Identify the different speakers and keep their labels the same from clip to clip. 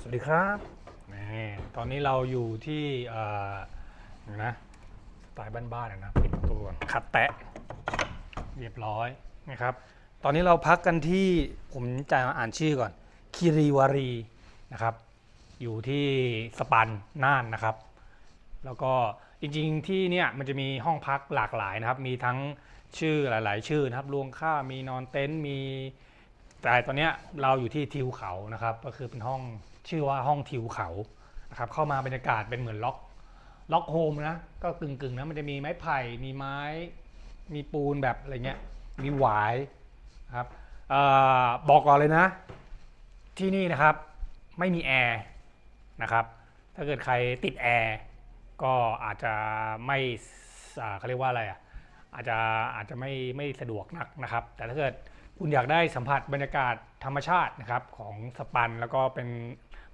Speaker 1: สวัสดีครับนี่ตอนนี้เราอยู่ที่เอ่อเดี๋ยวนะสไตล์บ้านๆอะนะปิดประตูก่อนขัดแตะ เรียบร้อยนะครับ ตอนนี้เราพักกันที่ผมจะอ่านชื่อก่อน คิริวารีนะครับ อยู่ที่สปันน่านนะครับ แล้วก็จริงๆที่เนี่ยมันจะมีห้องพักหลากหลายนะครับ มีทั้งชื่อหลาย ๆ ชื่อนะครับรวงข้าวมีนอนเต็นท์มี แต่ตอนนี้เราอยู่ที่ทิวเขานะครับ ก็คือเป็นห้องชื่อว่าห้องทิวเขานะครับเข้ามาบรรยากาศเป็นเหมือนล็อกล็อกโฮมนะก็กึ่งๆนะมันจะมีไม้ไผ่มีไม้มีปูนแบบอะไรเงี้ยมีหวายนะครับออบอกก่อนเลยนะ ที่นี่นะครับไม่มีแอร์นะครับ ถ้าเกิดใครติดแอร์ก็อาจจะไม่เขาเรียกว่าอะไรอะอาจจะอาจจะไม่ไม่สะดวกนักนะครับ แต่ถ้าเกิด คุณอยากได้สัมผัสบรรยากาศธรรมชาตินะครับของสปันแล้วก็เป็น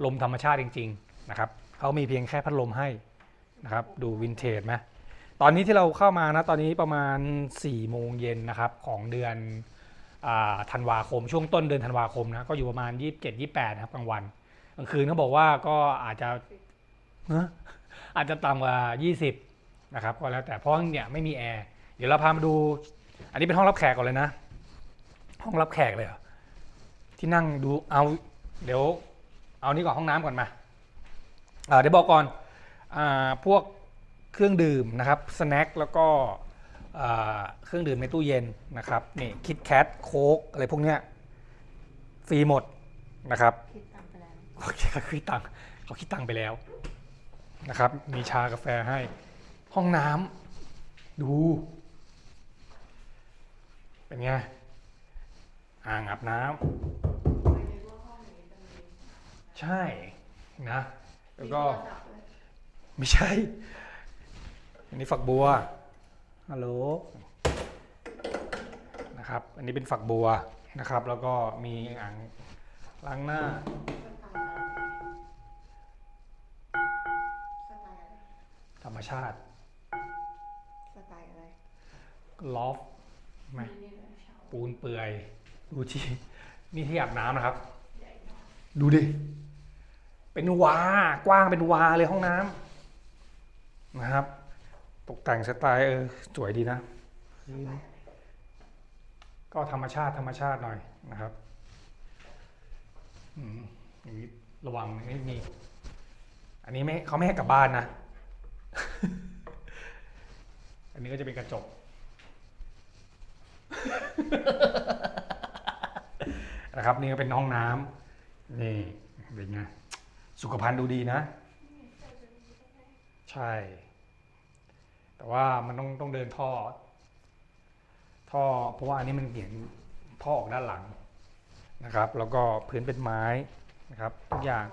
Speaker 1: ลมธรรมชาติจริงๆนะครับเขามีเพียงแค่พัดลมให้นะครับดูวินเทจไหมตอนนี้ที่เราเข้ามานะตอนนี้ประมาณ4โมงเย็นนะครับของเดือนธันวาคมช่วงต้นเดือนธันวาคมนะก็อยู่ประมาณ 27-28นะครับกลางวันกลางคืนเขาบอกว่าก็อาจจะอะอาจจะต่ำกว่า 20นะครับก็แล้วแต่เพราะเนี่ยไม่มีแอร์เดี๋ยวเราพามาดู อันนี้เป็นห้องรับแขกก่อนเลยนะ ห้องรับแขกเลยเหรอที่นั่งดูเอาเดี๋ยว เอานี่ก่อนห้องน้ำก่อนมาอ่าเดี๋ยวบอกก่อนอ่าพวกเครื่องดื่มนะครับสแน็คแล้วก็อ่าเครื่องดื่มในตู้เย็นนะครับนี่คิดแคทโค้กอะไรพวกเนี้ยฟรีหมดนะครับ
Speaker 2: คิดตามไปแล้ว
Speaker 1: เขาคิดตังค์เขาคิดตังค์ไปแล้วนะครับ มีชากาแฟให้ห้องน้ำดู เป็นไง อ่างอาบน้ำใช่นะ แล้วก็ไม่ใช่ อันนี้ฝักบัวฮัลโหลนะครับ อันนี้เป็นฝักบัวนะครับ แล้วก็มีอ่างล้างหน้า
Speaker 2: สไตล์อะไร
Speaker 1: ธรรมชาติ
Speaker 2: สไตล์อะไร
Speaker 1: ลอฟไหม
Speaker 2: นี่เลยเชา
Speaker 1: ปูนเปื่อย ดูชีนี่ที่อาบน้ำนะครับ ดูดิ เป็นวากว้างเป็นวาเลยห้องน้ำนะครับ ตกแต่งสไตล์เออสวยดีนะ ก็ธรรมชาติธรรมชาติหน่อยนะครับอืมอย่างนี้ระวังนี่มีอันนี้ไม่เขาไม่ให้กลับบ้านนะ อันนี้ก็จะเป็นกระจก นะครับ นี่ก็เป็นห้องน้ำนี่เป็นไงสุขภัณฑ์ดูดีนะ ใช่ แต่ว่ามันต้องต้องเดินท่อ ท่อเพราะว่าอันนี้มันเขียนท่อออกด้านหลังนะครับ แล้วก็พื้นเป็นไม้นะครับทุกอย่าง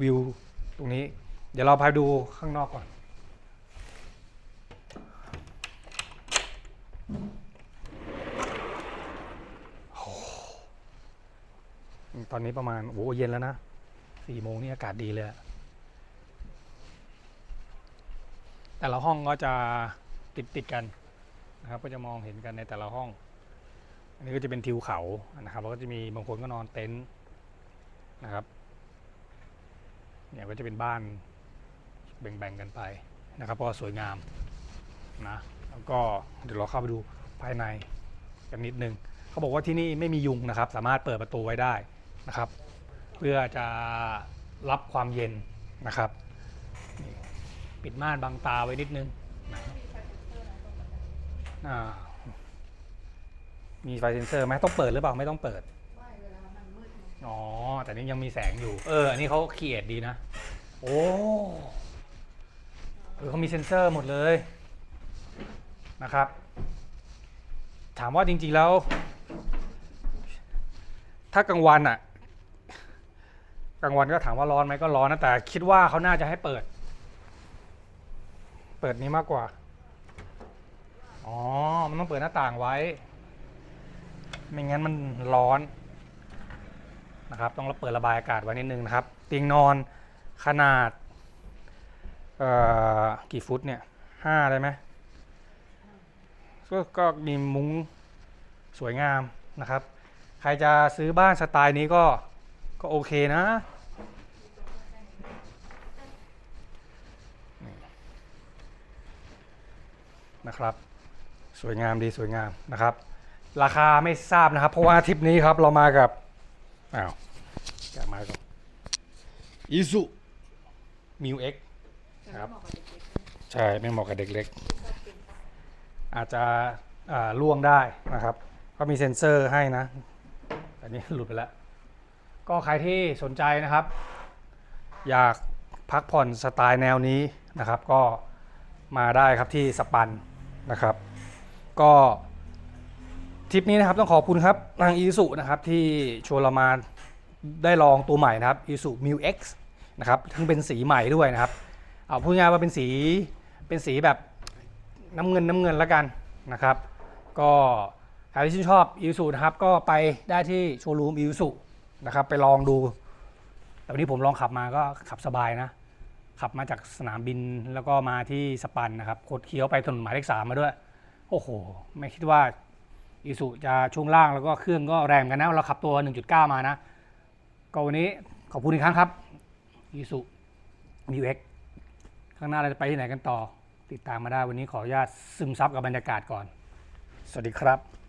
Speaker 1: วิวตรงนี้ เดี๋ยวเราพาดูข้างนอกก่อน ตอนนี้ประมาณโอ้โหเย็นแล้วนะสี่โมงนี่อากาศดีเลย แต่ละห้องก็จะติดติดกันนะครับ ก็จะมองเห็นกันในแต่ละห้อง อันนี้ก็จะเป็นทิวเขานะครับแล้วก็จะมีบางคนก็นอนเต็นท์นะครับ เนี่ยก็จะเป็นบ้านแบ่งๆกันไปนะครับก็สวยงามนะแล้วก็เดี๋ยวเราเข้าไปดูภายในกันนิดนึงเขาบอกว่าที่นี่ไม่มียุงนะครับ สามารถเปิดประตูไว้ได้ นะครับ เพื่อจะรับความเย็นนะครับปิดม่านบังตาไว้นิดนึงมีไฟเซนเซอร์ไหมต้องเปิดหรือเปล่าไม่ต้องเปิดอ๋อ แต่นี่ยังมีแสงอยู่ เออ อันนี้เขาเขียดดีนะ โอ้เออเขามีเซ็นเซอร์หมดเลยนะครับ ถามว่าจริง ๆแล้ว ถ้ากลางวันอะ กลางวันก็ถามว่าร้อนไหมก็ร้อนนะแต่คิดว่าเขาน่าจะให้เปิด เปิดนี้มากกว่า อ๋อ มันต้องเปิดหน้าต่างไว้ ไม่งั้นมันร้อนนะครับ ต้องเปิดระบายอากาศไว้นิดนึงนะครับ เตียงนอนขนาด เอ่อ กี่ฟุตเนี่ยห้าได้ไหมก็ก็มีมุ้งสวยงามนะครับ ใครจะซื้อบ้านสไตล์นี้ก็ ก็โอเคนะนี่นะครับ สวยงามดีสวยงามนะครับ ราคาไม่ทราบนะครับ เพราะว่าทริปนี้ครับเรามากับอ้าวแกะมาก่อนอีซูมิวเอ็ก
Speaker 2: แต่
Speaker 1: ครับ
Speaker 2: ไม่เหมาะกับเด็กๆนะ
Speaker 1: ใช่ไม่เหมาะกับเด็กเล็ก อาจจะอ่าล่วงได้นะครับ ก็มีเซ็นเซอร์ให้นะ อันนี้หลุดไปแล้ว ก็ใครที่สนใจนะครับ อยากพักผ่อนสไตล์แนวนี้นะครับ ก็มาได้ครับที่สปันนะครับ ก็ทริปนี้นะครับต้องขอบคุณครับทางอีสุนะครับที่ชวนเรามาได้ลองตัวใหม่นะครับอีสุมิวเอ็กซ์นะครับทั้งเป็นสีใหม่ด้วยนะครับ เอาพูดง่ายว่าเป็นสีเป็นสีแบบน้ำเงินน้ำเงินแล้วกันนะครับ ก็ใครที่ชื่นชอบอีสุนะครับก็ไปได้ที่โชว์รูมอีสุ นะครับ ไปลองดู แต่วันนี้ผมลองขับมาก็ขับสบายนะ ขับมาจากสนามบินแล้วก็มาที่สปันนะครับโคดเคี้ยวไปถนนหมายเลขสามมาด้วย โอ้โห ไม่คิดว่าอีสุจะช่วงล่างแล้วก็เครื่องก็แรงกันนะ เราขับตัว 1.9 มานะ ก็วันนี้ขอบคุณอีกครั้งครับอีสุมิวเอ็กข้างหน้าเราจะไปที่ไหนกันต่อ ติดตามมาได้วันนี้ขออนุญาตซึมซับกับบรรยากาศก่อน สวัสดีครับ